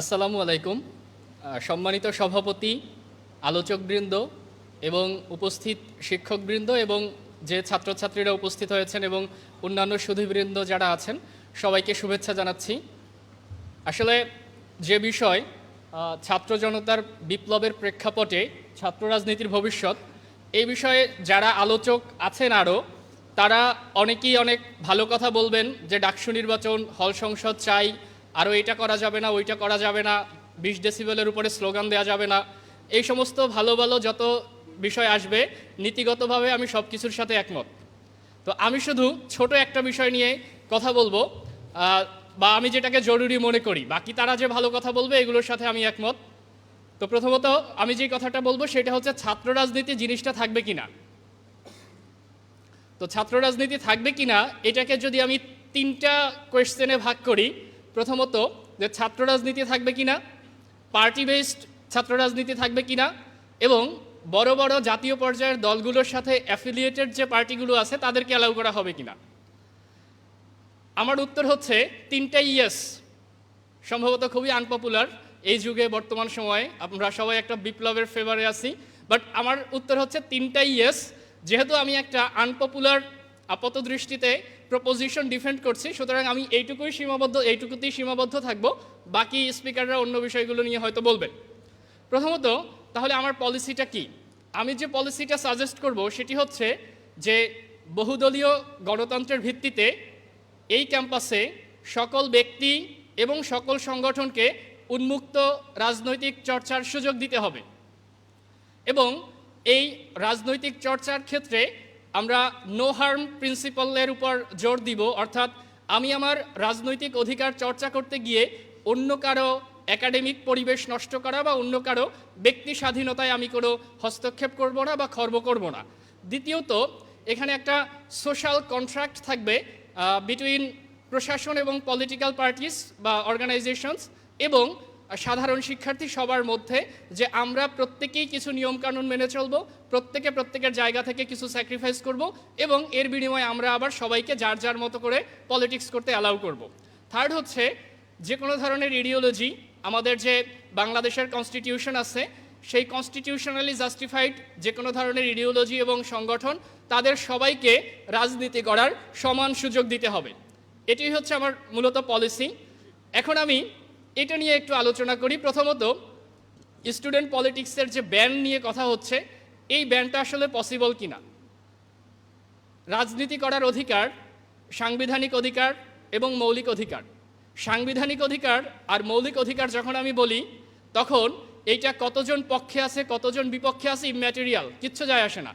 আসসালামু আলাইকুম। সম্মানিত সভাপতি, আলোচকবৃন্দ এবং উপস্থিত শিক্ষকবৃন্দ এবং যে ছাত্রছাত্রীরা উপস্থিত হয়েছেন এবং অন্যান্য সুধীবৃন্দ যারা আছেন, সবাইকে শুভেচ্ছা জানাচ্ছি। আসলে যে বিষয় ছাত্র জনতার বিপ্লবের প্রেক্ষাপটে ছাত্র রাজনীতির ভবিষ্যৎ, এই বিষয়ে যারা আলোচক আছেন আরও তারা অনেকেই অনেক ভালো কথা বলবেন যে ডাকসু নির্বাচন, হল সংসদ চাই আরও এটা করা যাবে না, ওইটা করা যাবে না, বিশ ডেসিবেলের উপরে স্লোগান দেওয়া যাবে না। এই সমস্ত ভালো ভালো যত বিষয় আসবে, নীতিগতভাবে আমি সব কিছুর সাথে একমত। তো আমি শুধু ছোট একটা বিষয় নিয়ে কথা বলব বা আমি যেটাকে জরুরি মনে করি, বাকি তারা যে ভালো কথা বলবে, এগুলোর সাথে আমি একমত। তো প্রথমত আমি যে কথাটা বলব, সেটা হচ্ছে ছাত্র রাজনীতি জিনিসটা থাকবে কিনা। তো ছাত্র রাজনীতি থাকবে কিনা, এটাকে যদি আমি তিনটা কোয়েশ্চেনে ভাগ করি প্রথমত যে ছাত্র রাজনীতি থাকবে কিনা পার্টি বেসড ছাত্র রাজনীতি থাকবে কিনা এবং বড় বড় জাতীয় পর্যায়ের দলগুলোর সাথে অ্যাফিলিয়েটেড যে পার্টিগুলো আছে তাদেরকে অ্যালাউ করা হবে কিনা। আমার উত্তর হচ্ছে তিনটাই ইয়েস সম্ভবত খুবই আনপপুলার এই যুগে বর্তমান সময়ে আমরা সবাই একটা বিপ্লবের ফেভারে আছি। বাট আমার উত্তর হচ্ছে তিনটাই ইয়েস যেহেতু আমি একটা আনপপুলার আপাত দৃষ্টিতে প্রপোজিশন ডিফেন্ড করছি। সুতরাং আমি এইটুকুই সীমাবদ্ধ, এইটুকুতেই সীমাবদ্ধ থাকব। বাকি স্পিকাররা অন্য বিষয়গুলো নিয়ে হয়তো বলবেন। প্রথমত, তাহলে আমার পলিসিটা কি? আমি যে পলিসিটা সাজেস্ট করব সেটি হচ্ছে যে বহুদলীয় গণতন্ত্রের ভিত্তিতে এই ক্যাম্পাসে সকল ব্যক্তি এবং সকল সংগঠনকে উন্মুক্ত রাজনৈতিক চর্চার সুযোগ দিতে হবে। এবং এই রাজনৈতিক চর্চার ক্ষেত্রে আমরা নো হার্ম প্রিন্সিপালের উপর জোর দিব, অর্থাৎ আমি আমার রাজনৈতিক অধিকার চর্চা করতে গিয়ে অন্য কারও একাডেমিক পরিবেশ নষ্ট করা বা অন্য কারও ব্যক্তি স্বাধীনতায় আমি কোনো হস্তক্ষেপ করব না বা খর্ব করব না। দ্বিতীয়ত, এখানে একটা সোশ্যাল কন্ট্রাক্ট থাকবে বিটুইন প্রশাসন এবং পলিটিক্যাল পার্টিস বা অর্গানাইজেশনস এবং সাধারণ শিক্ষার্থী সবার মধ্যে যে আমরা প্রত্যেকেই কিছু নিয়মকানুন মেনে চলবো, প্রত্যেকে প্রত্যেকের জায়গা থেকে কিছু স্যাক্রিফাইস করব এবং এর বিনিময়ে আমরা আবার সবাইকে যার যার মতো করে পলিটিক্স করতে অ্যালাউ করব। থার্ড হচ্ছে যে কোনো ধরনের ইডিওলজি আমাদের যে বাংলাদেশের কনস্টিটিউশন আছে, সেই কনস্টিটিউশনালি জাস্টিফাইড যে কোনো ধরনের ইডিওলজি এবং সংগঠন, তাদের সবাইকে রাজনীতি করার সমান সুযোগ দিতে হবে। এটি হচ্ছে আমার মূলত পলিসি এখন আমি এটা নিয়ে একটু আলোচনা করি। প্রথমত স্টুডেন্ট পলিটিক্সের যে ব্যান নিয়ে কথা হচ্ছে, এই ব্যানটা আসলে পসিবল কিনা? রাজনীতি করার অধিকার, সাংবিধানিক অধিকার এবং মৌলিক অধিকার। সাংবিধানিক অধিকার আর মৌলিক অধিকার যখন আমি বলি, তখন এইটা কতজন পক্ষে আছে, কতজন বিপক্ষে আছে ইম্যাটেরিয়াল কিচ্ছু যায় আসে না।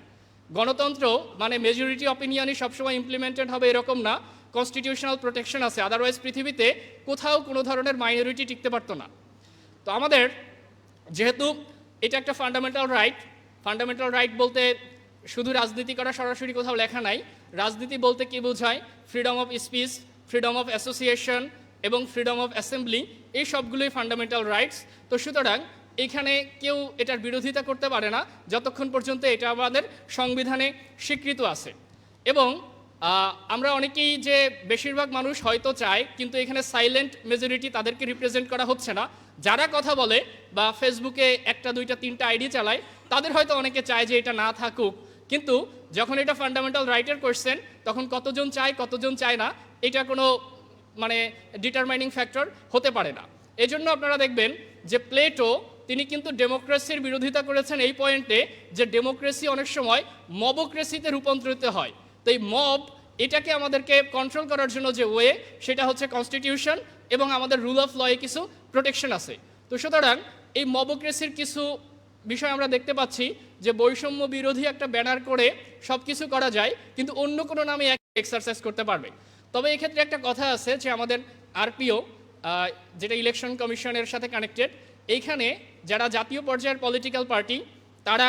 গণতন্ত্র মানে মেজরিটি অপিনিয়নই সবসময় ইমপ্লিমেন্টেড হবে এরকম না। কনস্টিটিউশনাল প্রোটেকশন আছে। আদারওয়াইজ পৃথিবীতে কোথাও কোনো ধরনের মাইনরিটি টিকতে পারতো না। তো আমাদের যেহেতু এটা একটা ফান্ডামেন্টাল রাইট ফান্ডামেন্টাল রাইট বলতে শুধু রাজনীতি করা সরাসরি কোথাও লেখা নাই। রাজনীতি বলতে কি বোঝায়? Freedom of speech freedom of association এবং ফ্রিডম অফ অ্যাসেম্বলি এই সবগুলোই ফান্ডামেন্টাল রাইটস তো সুতরাং এখানে কেউ এটার বিরোধিতা করতে পারে না। যতক্ষণ পর্যন্ত এটা আমাদের সংবিধানে স্বীকৃত আছে। এবং আমরা অনেকেই যে বেশিরভাগ মানুষ হয়তো চায়, কিন্তু এখানে সাইলেন্ট মেজরিটি তাদেরকে রিপ্রেজেন্ট করা হচ্ছে না। যারা কথা বলে বা ফেসবুকে একটা, দুইটা, তিনটা আইডি চালায়, তাদের হয়তো অনেকে চায় যে এটা না থাকুক। কিন্তু যখন এটা ফান্ডামেন্টাল রাইটের কোয়েশ্চেন তখন কতজন চায় কতজন চায় না, এটা কোনো মানে ডিটারমাইনিং ফ্যাক্টর হতে পারে না। এজন্য আপনারা দেখবেন যে প্লেটো তিনি কিন্তু ডেমোক্রেসির বিরোধিতা করেছেন এই পয়েন্টে যে ডেমোক্রেসি অনেক সময় মবোক্রেসিতে রূপান্তরিত হয়। তো এই মব এটাকে আমাদেরকে কন্ট্রোল করার জন্য যে ওয়ে সেটা হচ্ছে কনস্টিটিউশন এবং আমাদের রুল অফ লয়ে কিছু প্রোটেকশন আছে। তো সুতরাং এই মবোক্রেসির কিছু বিষয় আমরা দেখতে পাচ্ছি যে বৈষম্য বিরোধী একটা ব্যানার করে সব কিছু করা যায়, কিন্তু অন্য কোনো নামে এক্সারসাইজ করতে পারবে। তবে এক্ষেত্রে একটা কথা আছে যে আমাদের আরপিও যেটা ইলেকশন কমিশনের সাথে কানেক্টেড এইখানে যারা জাতীয় পর্যায়ের পলিটিক্যাল পার্টি তারা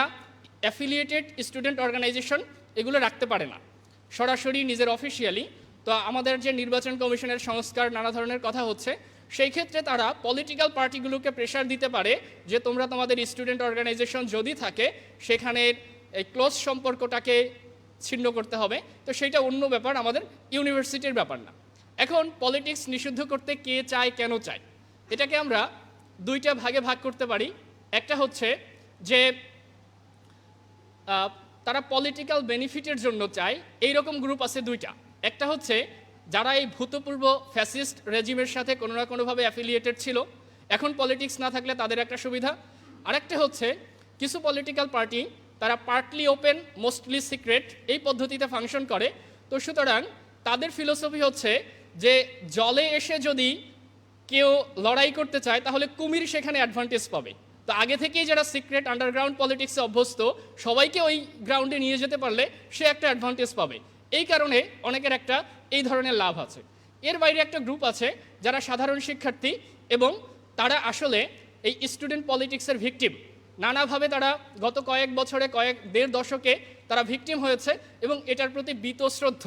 অ্যাফিলিয়েটেড স্টুডেন্ট অর্গানাইজেশন এগুলো রাখতে পারে না। সরাসরি নিজের অফিসিয়ালি তো আমাদের যে নির্বাচন কমিশনের সংস্কার নানা ধরনের কথা হচ্ছে, সেই ক্ষেত্রে তারা পলিটিক্যাল পার্টিগুলোকে প্রেশার দিতে পারে যে তোমরা তোমাদের স্টুডেন্ট অর্গানাইজেশন যদি থাকে, সেখানে এই ক্লোজ সম্পর্কটাকে ছিন্ন করতে হবে। তো সেইটা অন্য ব্যাপার, আমাদের ইউনিভার্সিটির ব্যাপার না। এখন পলিটিক্স নিষিদ্ধ করতে কে চায়, কেন চায়? এটাকে আমরা দুইটা ভাগে ভাগ করতে পারি। একটা হচ্ছে যে তারা পলিটিক্যাল বেনিফিটের জন্য চায় এই রকম গ্রুপ আছে দুইটা। একটা হচ্ছে, যারা এই ভূতপূর্ব ফ্যাসিস্ট রেজিমের সাথে কোনো না কোনোভাবে অ্যাফিলিয়েটেড ছিল, এখন পলিটিক্স না থাকলে তাদের একটা সুবিধা। আরেকটা হচ্ছে, কিছু পলিটিক্যাল পার্টি তারা পার্টলি ওপেন মোস্টলি সিক্রেট এই পদ্ধতিতে ফাংশন করে। তো সুতরাং, তাদের ফিলোসফি হচ্ছে যে, জলে এসে যদি কেউ লড়াই করতে চায়, তাহলে কুমির সেখানে অ্যাডভান্টেজ পাবে। তো আগে থেকেই যারা সিক্রেট আন্ডারগ্রাউন্ড পলিটিক্সে অভ্যস্ত, সবাইকে ওই গ্রাউন্ডে নিয়ে যেতে পারলে সে একটা অ্যাডভান্টেজ পাবে। এই কারণে অনেকের একটা এই ধরনের লাভ আছে। এর বাইরে একটা গ্রুপ আছে যারা সাধারণ শিক্ষার্থী এবং তারা আসলে এই স্টুডেন্ট পলিটিক্সের ভিকটিম নানাভাবে তারা গত কয়েক বছরে, কয়েক দেড় দশকে তারা ভিকটিম হয়েছে এবং এটার প্রতি বীতশ্রদ্ধ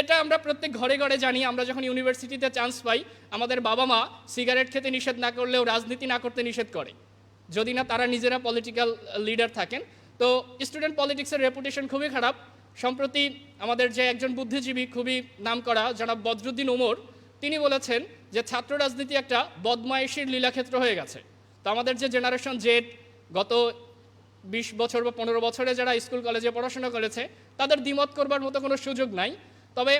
এটা আমরা প্রত্যেক ঘরে ঘরে জানি, আমরা যখন ইউনিভার্সিটিতে চান্স পাই, আমাদের বাবা মা সিগারেট খেতে নিষেধ না করলেও, রাজনীতি না করতে নিষেধ করে। যদি না তারা নিজেরা পলিটিক্যাল লিডার থাকেন। তো স্টুডেন্ট পলিটিক্সের রেপুটেশন খুবই খারাপ। সম্প্রতি আমাদের যে একজন বুদ্ধিজীবী খুবই নামকরা জনাব বদরুদ্দিন ওমর, তিনি বলেছেন যে ছাত্র রাজনীতি একটা বদমাইশির লীলাক্ষেত্র হয়ে গেছে। তো আমাদের যে জেনারেশন জেড গত বিশ বছর বা পনেরো বছরে যারা স্কুল কলেজে পড়াশোনা করেছে, তাদের দ্বিমত করবার মতো কোনো সুযোগ নাই। তবে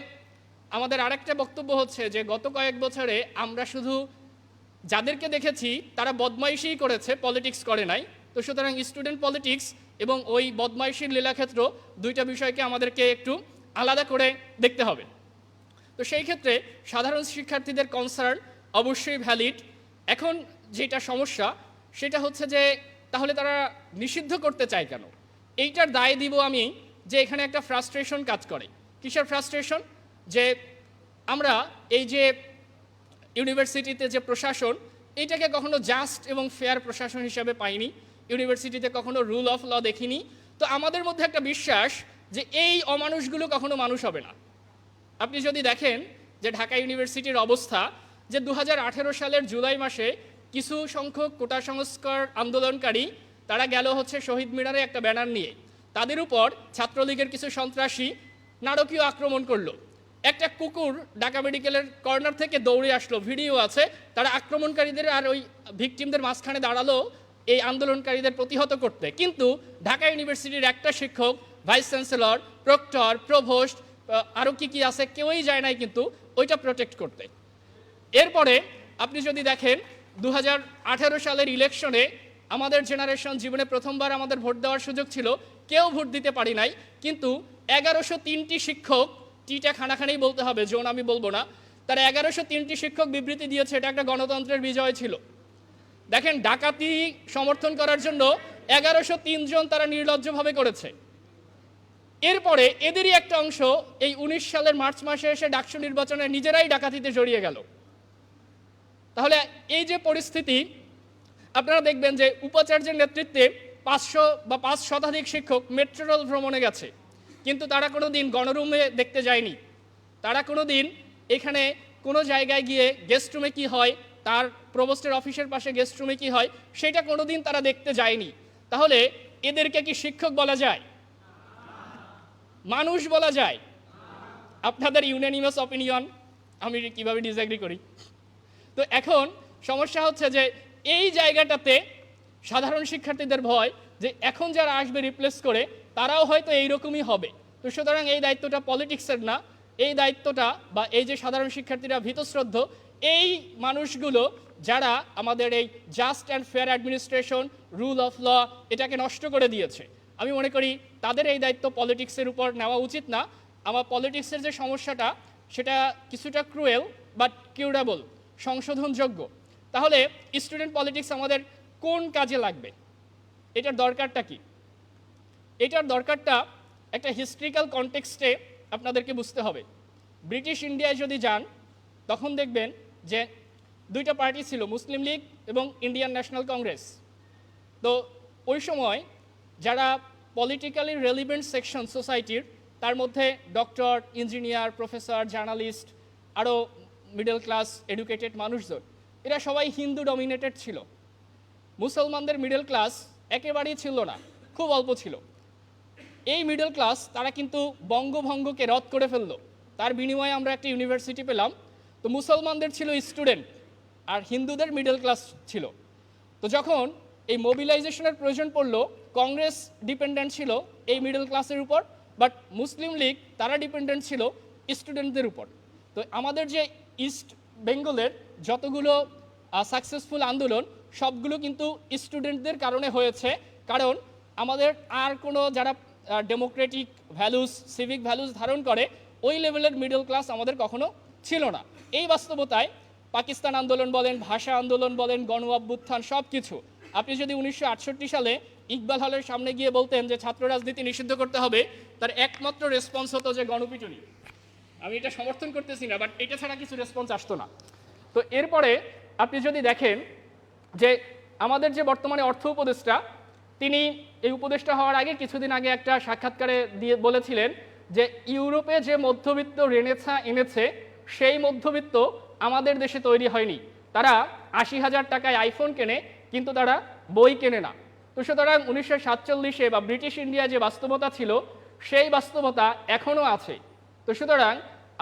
আমাদের আরেকটা বক্তব্য হচ্ছে যে গত কয়েক বছরে আমরা শুধু যাদেরকে দেখেছি, তারা বদমাইশিই করেছে পলিটিক্স করে নাই। তো সুতরাং স্টুডেন্ট পলিটিক্স এবং ওই বদমাইশির লীলাক্ষেত্র দুইটা বিষয়কে আমাদেরকে একটু আলাদা করে দেখতে হবে। তো সেই ক্ষেত্রে সাধারণ শিক্ষার্থীদের কনসার্ন অবশ্যই ভ্যালিড এখন যেটা সমস্যা, সেটা হচ্ছে যে তাহলে তারা নিষিদ্ধ করতে চায় কেন? এইটার দায় দিব আমি যে এখানে একটা ফ্রাস্ট্রেশন কাজ করে। কিসের ফ্রাস্ট্রেশন যে আমরা এই যে ইউনিভার্সিটিতে যে প্রশাসন, এটাকে কখনো জাস্ট এবং ফেয়ার প্রশাসন হিসাবে পাইনি। ইউনিভার্সিটিতে কখনো রুল অফ ল দেখিনি। তো আমাদের মধ্যে একটা বিশ্বাস যে এই অমানুষগুলো কখনো মানুষ হবে না। আপনি যদি দেখেন যে ঢাকা ইউনিভার্সিটির অবস্থা, যে দু হাজার আঠেরো সালের জুলাই মাসে কিছু সংখ্যক কোটা সংস্কার আন্দোলনকারী, তারা গেল হচ্ছে শহীদ মিনারে একটা ব্যানার নিয়ে। তাদের উপর ছাত্রলীগের কিছু সন্ত্রাসী নারকীয় আক্রমণ করল। একটা কুকুর ঢাকা মেডিকেলের কর্নার থেকে দৌড়ে আসলো, ভিডিও আছে, তারা আক্রমণকারীদের আর ওই ভিকটিমদের মাঝখানে দাঁড়াল এই আন্দোলনকারীদের প্রতিহত করতে। কিন্তু ঢাকা ইউনিভার্সিটির একটা শিক্ষক, ভাইস চ্যান্সেলর, প্রক্টর, প্রভোস্ট আরও কি কি আছে কেউই যায় নাই কিন্তু ওইটা প্রোটেক্ট করতে। এরপরে আপনি যদি দেখেন দু হাজার আঠেরো সালের ইলেকশনে আমাদের জেনারেশন জীবনে প্রথমবার আমাদের ভোট দেওয়ার সুযোগ ছিল, কেউ ভোট দিতে পারি নাই, কিন্তু এগারোশো তিনটি শিক্ষক টিটা খানাখানেই বলতে হবে জোন আমি বলব না। তারা এগারোশো তিনটি শিক্ষক বিবৃতি দিয়েছে, এটা একটা গণতন্ত্রের বিজয় ছিল। দেখেন, ডাকাতি সমর্থন করার জন্য এগারোশো জন তারা নির্লজ্জভাবে করেছে। এরপরে এদেরই একটা অংশ এই উনিশ সালের মার্চ মাসে এসে ডাকসু নির্বাচনে নিজেরাই ডাকাতিতে জড়িয়ে গেল। তাহলে এই যে পরিস্থিতি, আপনারা দেখবেন যে উপাচার্যের নেতৃত্বে পাঁচশো বা পাঁচ শতাধিক শিক্ষক মেট্রোরল ভ্রমণে গেছে। কিন্তু তারা কোনো দিন গণরুমে দেখতে যায়নি। তারা কোনো দিন এখানে কোনো জায়গায় গিয়ে গেস্ট রুমে কী হয়, তার প্রবোস্টের অফিসের পাশে গেস্ট রুমে কী হয়, সেটা কোনো দিন তারা দেখতে যায়নি। তাহলে এদেরকে কি শিক্ষক বলা যায়? মানুষ বলা যায়? আপনাদের ইউনানিমাস অপিনিয়ন আমি কীভাবে ডিসএগ্রি করি? তো এখন সমস্যা হচ্ছে যে এই জায়গাটাতে সাধারণ শিক্ষার্থীদের ভয় যে এখন যারা আসবে রিপ্লেস করে, তারাও হয়তো এইরকমই হবে। তো সুতরাং এই দায়িত্বটা পলিটিক্সের না। এই দায়িত্বটা বা এই যে সাধারণ শিক্ষার্থীরা ভীতশ্রদ্ধ, এই মানুষগুলো যারা আমাদের এই just and fair administration rule of law এটাকে নষ্ট করে দিয়েছে, আমি মনে করি তাদের এই দায়িত্ব পলিটিক্সের উপর নেওয়া উচিত না। আমার পলিটিক্সের যে সমস্যাটা, সেটা কিছুটা ক্রুয়েল বাট কিউরেবল সংশোধনযোগ্য। তাহলে স্টুডেন্ট পলিটিক্স আমাদের কোন কাজে লাগবে? এটার দরকারটা কি? এটার দরকারটা একটা হিস্ট্রিক্যাল কনটেক্সটে আপনাদেরকে বুঝতে হবে। ব্রিটিশ ইন্ডিয়ায় যদি যান, তখন দেখবেন যে দুইটা পার্টি ছিল মুসলিম লীগ এবং ইন্ডিয়ান ন্যাশনাল কংগ্রেস তো ওই সময় যারা পলিটিক্যালি রেলিভেন্ট সেকশন সোসাইটির তার মধ্যে ডক্টর ইঞ্জিনিয়ার প্রফেসর জার্নালিস্ট আরও মিডল ক্লাস এডুকেটেড মানুষজন, এরা সবাই হিন্দু ডমিনেটেড ছিল। মুসলমানদের মিডল ক্লাস একেবারেই ছিল না, খুব অল্প ছিল। এই মিডল ক্লাস তারা কিন্তু বঙ্গভঙ্গকে রদ করে ফেলল। তার বিনিময়ে আমরা একটা ইউনিভার্সিটি পেলাম। তো মুসলমানদের ছিল স্টুডেন্ট আর হিন্দুদের মিডল ক্লাস ছিল। তো যখন এই মোবিলাইজেশনের প্রয়োজন পড়ল কংগ্রেস ডিপেন্ডেন্ট ছিল এই মিডল ক্লাসের উপর বাট মুসলিম লীগ তারা ডিপেন্ডেন্ট ছিল স্টুডেন্টদের উপর। তো আমাদের যে ইস্ট বেঙ্গলের যতগুলো সাকসেসফুল আন্দোলন, সবগুলো কিন্তু স্টুডেন্টদের কারণে হয়েছে। কারণ আমাদের আর কোনো যারা ডেমোক্রেটিক ভ্যালুস সিভিক ভ্যালুস ধারণ করে, ওই লেভেলের মিডল ক্লাস আমাদের কখনো ছিল না। এই বাস্তবতায় পাকিস্তান আন্দোলন বলেন, ভাষা আন্দোলন বলেন, গণ অভ্যুত্থান সব কিছু আপনি যদি উনিশশো আটষট্টি সালে ইকবাল হলের সামনে গিয়ে বলতেন যে ছাত্র রাজনীতি নিষিদ্ধ করতে হবে, তার একমাত্র রেসপন্স হতো যে গণপিটুনি। আমি এটা সমর্থন করতেছি না বাট এটা ছাড়া কিছু রেসপন্স আসতো না। তো এরপরে আপনি যদি দেখেন যে আমাদের যে বর্তমানে অর্থ উপদেষ্টা তিনি এই উপদেষ্টা হওয়ার আগে কিছুদিন আগে একটা সাক্ষাৎকারে দিয়ে বলেছিলেন যে ইউরোপে যে মধ্যবিত্ত রেনেছা এনেছে, সেই মধ্যবিত্ত আমাদের দেশে তৈরি হয়নি। তারা আশি হাজার টাকায় আইফোন কেনে, কিন্তু তারা বই কেনে না। তো সুতরাং উনিশশো সাতচল্লিশে বা ব্রিটিশ ইন্ডিয়া যে বাস্তবতা ছিল, সেই বাস্তবতা এখনও আছে। তো সুতরাং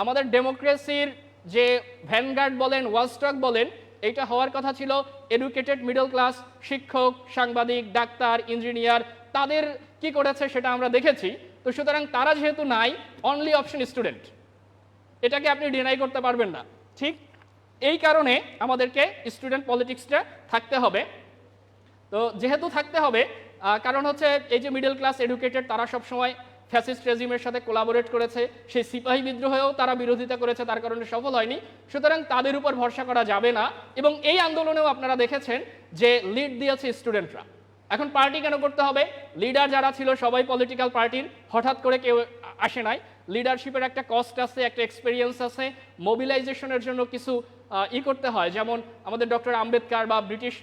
আমাদের ডেমোক্রেসির যে ভ্যানগার্ড বলেন, ওয়ালস্টক বলেন এইটা হওয়ার কথা ছিল এডুকেটেড মিডল ক্লাস শিক্ষক, সাংবাদিক, ডাক্তার ইঞ্জিনিয়ার তাদের কি করেছে সেটা আমরা দেখেছি। তো সুতরাং তারা যেহেতু নাই অনলি অপশন স্টুডেন্ট এটাকে আপনি ডিনাই করতে পারবেন না। ঠিক এই কারণে আমাদেরকে স্টুডেন্ট পলিটিক্সটা থাকতে হবে। তো যেহেতু থাকতে হবে কারণ হচ্ছে এই যে মিডল ক্লাস এডুকেটেড তারা সবসময় ফ্যাসিস্ট রেজিমের সাথে কোলাবোরেট করেছে, সেই সিপাহী বিদ্রোহেও তারা বিরোধিতা করেছে, তার কারণে সফল হয়নি। সুতরাং তাদের উপর ভরসা করা যাবে না। এবং এই আন্দোলনেও আপনারা দেখেছেন যে লিড দিয়েছে স্টুডেন্টরা। এখন পার্টি কেন করতে হবে? লিডার যারা ছিল সবাই পলিটিক্যাল পার্টির। হঠাৎ করে কেউ আসে নাই। লিডারশিপের একটা কস্ট আছে, একটা এক্সপিরিয়েন্স আছে। মোবিলাইজেশনের জন্য কিছু ই করতে হয়। যেমন আমাদের ডক্টর আম্বেদকার বা ব্রিটিশ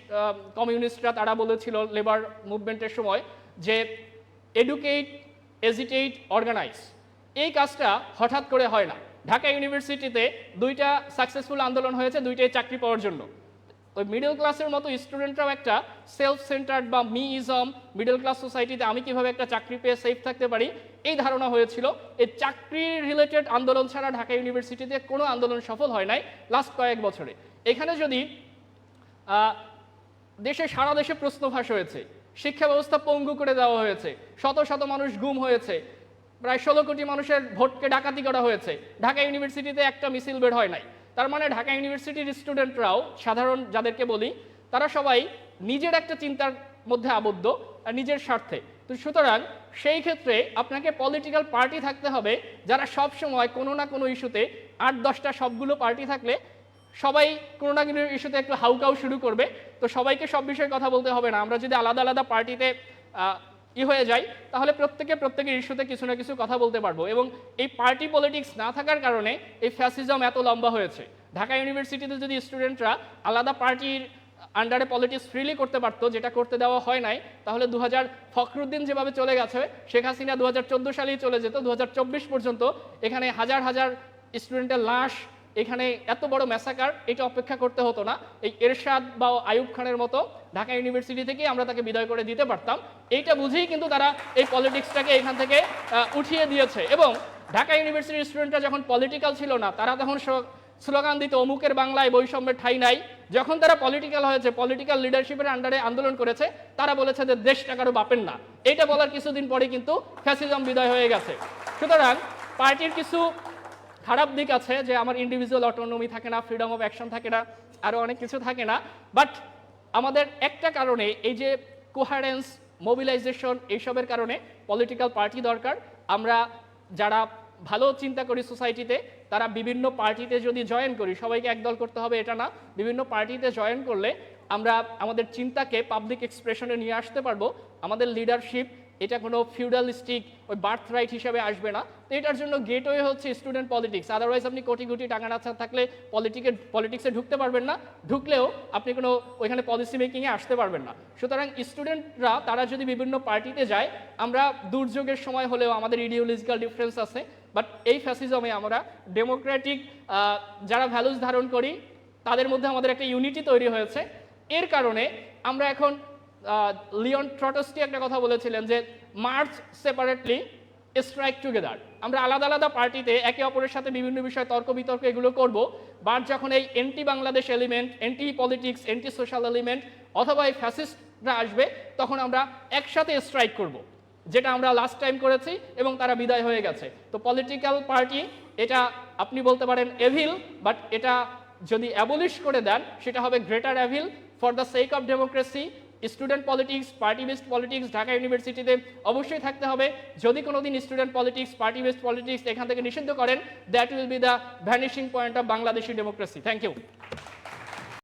কমিউনিস্টরা তারা বলেছিল লেবার মুভমেন্টের সময় যে এডুকেট এজিটেট অর্গানাইজ এই কাজটা হঠাৎ করে হয় না। ঢাকা ইউনিভার্সিটিতে দুইটা সাকসেসফুল আন্দোলন হয়েছে, দুইটাই চাকরি পাওয়ার জন্য। ওই মিডল ক্লাসের মতো স্টুডেন্টরাও একটা সেলফ সেন্টার্ড বা মিইজম মিডল ক্লাস সোসাইটিতে আমি কীভাবে একটা চাকরি পেয়ে সেফ থাকতে পারি, এই ধারণা হয়েছিল। এই চাকরি রিলেটেড আন্দোলন ছাড়া ঢাকা ইউনিভার্সিটিতে কোনো আন্দোলন সফল হয় নাই লাস্ট কয়েক বছরে। এখানে যদি দেশে সারা দেশে প্রশ্ন ফাঁস হয়েছে শিক্ষা ব্যবস্থা পঙ্গু করে দেওয়া হয়েছে। শত শত মানুষ গুম হয়েছে। প্রায় ষোলো কোটি মানুষের ভোটকে ডাকাতি করা হয়েছে। ঢাকা ইউনিভার্সিটিতে একটা মিছিল বের হয় নাই। তার মানে ঢাকা ইউনিভার্সিটির স্টুডেন্টরাও সাধারণ যাদেরকে বলি, তারা সবাই নিজের একটা চিন্তার মধ্যে আবদ্ধ আর নিজের স্বার্থে। তো সুতরাং সেই ক্ষেত্রে আপনাকে পলিটিক্যাল পার্টি থাকতে হবে, যারা সব সময় কোনো না কোনো ইস্যুতে আট, দশটা সবগুলো পার্টি থাকলে সবাই কোনো না কোনো ইস্যুতে একটু হাউকাউ শুরু করবে। তো সবাইকে সব বিষয়ে কথা বলতে হবে না। আমরা যদি আলাদা আলাদা পার্টিতে ই হয়ে যাই, তাহলে প্রত্যেকে প্রত্যেকের ইস্যুতে কিছু না কিছু কথা বলতে পারব এবং এই পার্টি পলিটিক্স না থাকার কারণে এই ফ্যাসিজম এত লম্বা হয়েছে। ঢাকা ইউনিভার্সিটিতে যদি স্টুডেন্টরা আলাদা পার্টির আন্ডারে পলিটিক্স ফ্রিলি করতে পারতো, যেটা করতে দেওয়া হয় নাই, তাহলে দু হাজার ফখরুদ্দিন যেভাবে চলে গেছে, শেখ হাসিনা দু হাজার চোদ্দ সালেই চলে যেত। দু হাজার চব্বিশ পর্যন্ত এখানে হাজার হাজার স্টুডেন্টের লাশ এখানে এত বড় ম্যাসাকার এটা অপেক্ষা করতে হতো না। এই এরশাদ বা আয়ুব খানের মতো ঢাকা ইউনিভার্সিটি থেকে আমরা তাকে বিদায় করে দিতে পারতাম। এইটা বুঝেই কিন্তু তারা এই পলিটিক্সটাকে এখান থেকে উঠিয়ে দিয়েছে। এবং ঢাকা ইউনিভার্সিটির স্টুডেন্টরা যখন পলিটিক্যাল ছিল না, তারা তখন স্লোগান দিত, অমুকের বাংলায় বৈষম্যের ঠাই নাই। যখন তারা পলিটিক্যাল হয়েছে পলিটিক্যাল লিডারশিপের আন্ডারে আন্দোলন করেছে, তারা বলেছে যে দেশটা কারও বাপেন না। এটা বলার কিছুদিন পরে কিন্তু ফ্যাসিজম বিদায় হয়ে গেছে। সুতরাং পার্টির কিছু খারাপ দিক আছে যে আমার ইন্ডিভিজুয়াল অটোনমি থাকে না ফ্রিডম অফ অ্যাকশন থাকে না আরও অনেক কিছু থাকে না। বাট আমাদের একটা কারণে এই যে কোহারেন্স মোবিলাইজেশন এইসবের কারণে পলিটিক্যাল পার্টি দরকার। আমরা যারা ভালো চিন্তা করি সোসাইটিতে তারা বিভিন্ন পার্টিতে যদি জয়েন করি, সবাইকে একদল করতে হবে, এটা না। বিভিন্ন পার্টিতে জয়েন করলে আমরা আমাদের চিন্তাকে পাবলিক এক্সপ্রেশনে নিয়ে আসতে পারব। আমাদের লিডারশিপ এটা কোনো ফিউডালিস্টিক ওই বার্থ রাইট হিসাবে আসবে না। তো এটার জন্য গেটওয়ে হচ্ছে স্টুডেন্ট পলিটিক্স আদারওয়াইজ আপনি কোটি কোটি টাকা না থাকলে পলিটিকে পলিটিক্সে ঢুকতে পারবেন না। ঢুকলেও আপনি কোনো ওইখানে পলিসি মেকিংয়ে আসতে পারবেন না। সুতরাং স্টুডেন্টরা তারা যদি বিভিন্ন পার্টিতে যায়, আমরা দুর্যোগের সময় হলেও আমাদের ইডিওলজিক্যাল ডিফারেন্স আছে। বাট এই ফ্যাসিজমে আমরা ডেমোক্রেটিক যারা ভ্যালুস ধারণ করি, তাদের মধ্যে আমাদের একটা ইউনিটি তৈরি হয়েছে। এর কারণে আমরা এখন লিওন ট্রটস্টি একটা কথা বলেছিলেন যে মার্চ সেপারেটলি স্ট্রাইক টুগেদার আমরা আলাদা আলাদা পার্টিতে একে অপরের সাথে বিভিন্ন বিষয়ে তর্ক বিতর্ক এগুলো করব বাট যখন এই anti Bangladesh element anti politics anti social element অথবা এই ফ্যাসিস্টরা আসবে, তখন আমরা একসাথে স্ট্রাইক করব, যেটা আমরা লাস্ট টাইম করেছি এবং তারা বিদায় হয়ে গেছে। তো পলিটিক্যাল পার্টি এটা আপনি বলতে পারেন এভিল বাট এটা যদি অ্যাবলিশ করে দেন, সেটা হবে greater evil for the sake of democracy student politics party based politics Dhaka ইউনিভার্সিটিতে অবশ্যই থাকতে হবে। যদি কোনো দিন student politics party based politics এখান থেকে নিষিদ্ধ করেন that will be the vanishing point of Bangladeshi democracy thank you